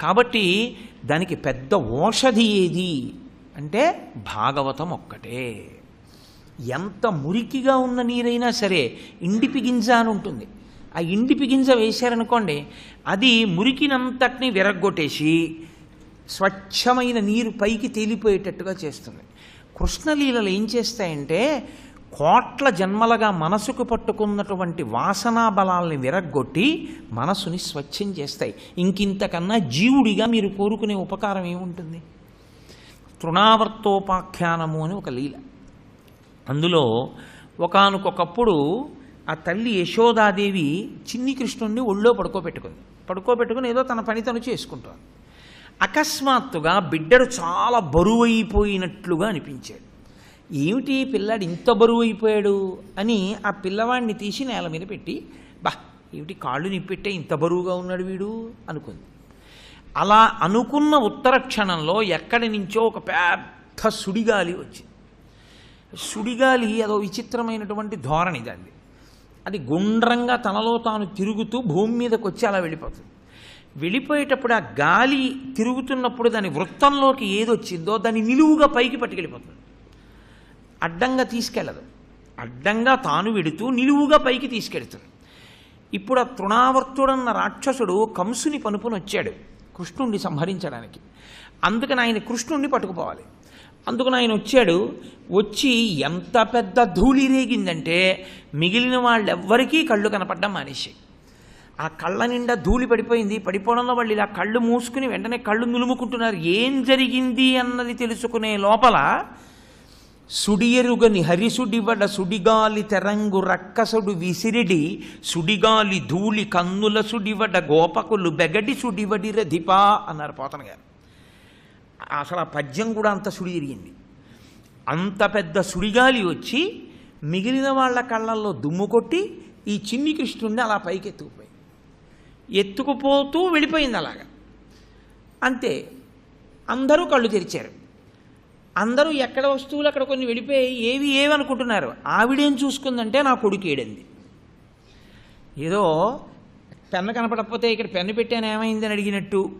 కాబట్టి దానికి పెద్ద ఓషధి ఏది? అంటే భాగవతం ఒక్కటే. ఎంత మురికిగా ఉన్న నీరైనా సరే ఇండిపి గింజ అని ఉంటుంది. ఆ ఇండిపి గింజ వేశారనుకోండి అది మురికినంతటిని విరగ్గొట్టేసి స్వచ్ఛమైన నీరు పైకి తేలిపోయేటట్టుగా చేస్తుంది. కృష్ణలీలలు ఏం చేస్తాయంటే కోట్ల జన్మలుగా మనసుకు పట్టుకున్నటువంటి వాసనా బలాల్ని విరగ్గొట్టి మనసుని స్వచ్ఛం చేస్తాయి. ఇంకింతకన్నా జీవుడిగా మీరు కోరుకునే ఉపకారం ఏముంటుంది? తృణావర్తోపాఖ్యానము అని ఒక లీల. అందులో ఒకనకొకప్పుడు ఆ తల్లి యశోదాదేవి చిన్ని కృష్ణుణ్ణి ఒళ్ళో పడుకోబెట్టుకుంది. పడుకోబెట్టుకుని ఏదో తన పని తను చేసుకుంటుంది. అకస్మాత్తుగా బిడ్డడు చాలా బరువైపోయినట్లుగా అనిపించాడు. ఏమిటి పిల్లాడు ఇంత బరువు అయిపోయాడు అని ఆ పిల్లవాడిని తీసి నేల మీద పెట్టి బా ఏమిటి కాళ్ళు నిప్పెట్టే ఇంత బరువుగా ఉన్నాడు వీడు? అనుకుంది. అలా అనుకున్న ఉత్తర క్షణంలో ఎక్కడి నుంచో ఒక పెద్ద సుడిగాలి వచ్చింది. సుడిగాలి అదో విచిత్రమైనటువంటి ధోరణి దాన్ని అది గుండ్రంగా తనలో తాను తిరుగుతూ భూమి మీదకి వచ్చి అలా వెళ్ళిపోతుంది. వెళ్ళిపోయేటప్పుడు ఆ గాలి తిరుగుతున్నప్పుడు దాని వృత్తంలోకి ఏదొచ్చిందో దాన్ని నిలువుగా పైకి పట్టుకెళ్ళిపోతుంది. అడ్డంగా తీసుకెళ్ళదు అడ్డంగా తాను వెడుతూ నిలువుగా పైకి తీసుకెళ్తుంది ఇప్పుడు ఆ తృణావర్తుడన్న రాక్షసుడు కంసుని పనుపుని వచ్చాడు కృష్ణుణ్ణి సంహరించడానికి. అందుకని ఆయన కృష్ణుణ్ణి పట్టుకుపోవాలి. అందుకని ఆయన వచ్చాడు వచ్చి ఎంత పెద్ద ధూళి రేగిందంటే మిగిలిన వాళ్ళెవ్వరికీ కళ్ళు కనపడ్డం మానేసి ఆ కళ్ళ నిండా ధూళి పడిపోయింది పడిపోవడంలో వాళ్ళు ఇలా కళ్ళు మూసుకుని వెంటనే కళ్ళు నులుముకుంటున్నారు. ఏం జరిగింది అన్నది తెలుసుకునే లోపల సుడియరుగని హరిసుడివడ సుడిగాలి తెరంగు రక్కసుడు విసిరిడి సుడిగాలి ధూళి కన్నుల సుడివడ గోపకులు బెగడి సుడివడి రధిపా అన్నారు పోతన గారు. అసలు ఆ పద్యం కూడా అంత సుడి తిరిగింది అంత పెద్ద సుడిగాలి వచ్చి మిగిలిన వాళ్ళ కళ్ళల్లో దుమ్ము కొట్టి ఈ చిన్ని కృష్ణుడిని అలా పైకి ఎత్తుకుపోయి ఎత్తుకుపోతూ వెళ్ళిపోయింది అలాగా. అంతే అందరూ కళ్ళు తెరిచారు. అందరూ ఎక్కడ వస్తువులు అక్కడ కొన్ని వెళ్ళిపోయి ఏవి ఏవి అనుకుంటున్నారు ఆవిడేం చూసుకుందంటే నా కొడుకు ఏడింది. ఏదో పెన్ను కనపడకపోతే ఇక్కడ పెన్ను పెట్టాను ఏమైందని అడిగినట్టు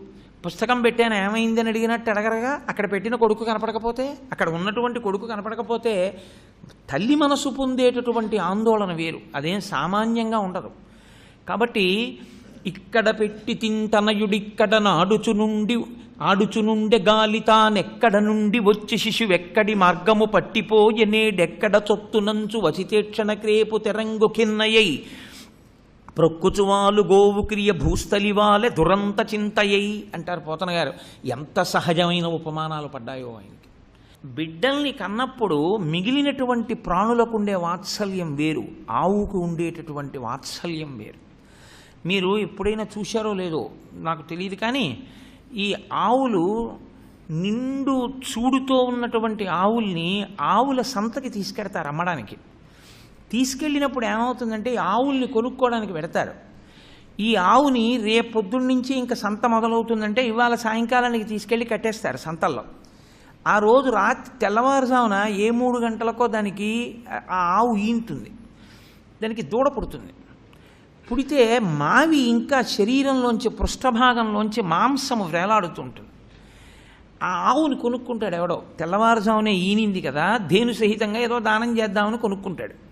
పుస్తకం పెట్టాను ఏమైందని అడిగినట్టు అడగరగా అక్కడ పెట్టిన కొడుకు కనపడకపోతే అక్కడ ఉన్నటువంటి కొడుకు కనపడకపోతే తల్లి మనసు పొందేటటువంటి ఆందోళన వేరు. అదేం సామాన్యంగా ఉండదు. కాబట్టి ఇక్కడ పెట్టి తింటనయుడిక్కడ నాడుచు నుండి ఆడుచునుండె గాలి తానెక్కడ నుండి వచ్చి శిశువెక్కడి మార్గము పట్టిపోయెనేడెక్కడ చొత్తునంచు వసితేక్షణ క్రేపు తెరంగు కిన్నయై. ప్రొక్కుచువాలు గోవు క్రియ భూస్థలివాలె దురంత చింతయై అంటారు పోతన గారు ఎంత సహజమైన ఉపమానాలు పడ్డాయో ఆయనకి. బిడ్డల్ని కన్నప్పుడు మిగిలినటువంటి ప్రాణులకు ఉండే వాత్సల్యం వేరు ఆవుకు ఉండేటటువంటి వాత్సల్యం వేరు. మీరు ఎప్పుడైనా చూశారో లేదో నాకు తెలియదు కానీ ఈ ఆవులు నిండు చూడుతో ఉన్నటువంటి ఆవుల్ని ఆవుల సంతకి తీసుకెడతారు అమ్మడానికి. తీసుకెళ్ళినప్పుడు ఏమవుతుందంటే ఈ ఆవుల్ని కొనుక్కోవడానికి పెడతారు. ఈ ఆవుని రేపొద్దున్న నుంచి ఇంకా సంత మొదలవుతుందంటే ఇవాళ సాయంకాలానికి తీసుకెళ్ళి కట్టేస్తారు సంతల్లో. ఆ రోజు రాత్రి తెల్లవారుజామున ఏ మూడు గంటలకో దానికి ఆ ఆవు ఈంటుంది. దానికి దూడ పుడుతుంది. పుడితే మావి ఇంకా శరీరంలోంచి పృష్ఠభాగంలోంచి మాంసము వేలాడుతుంటుంది. ఆ ఆవుని కొనుక్కుంటాడు ఎవడో. తెల్లవారుజామునే ఈనింది కదా ధేను సహితంగా ఏదో దానం చేద్దామని కొనుక్కుంటాడు.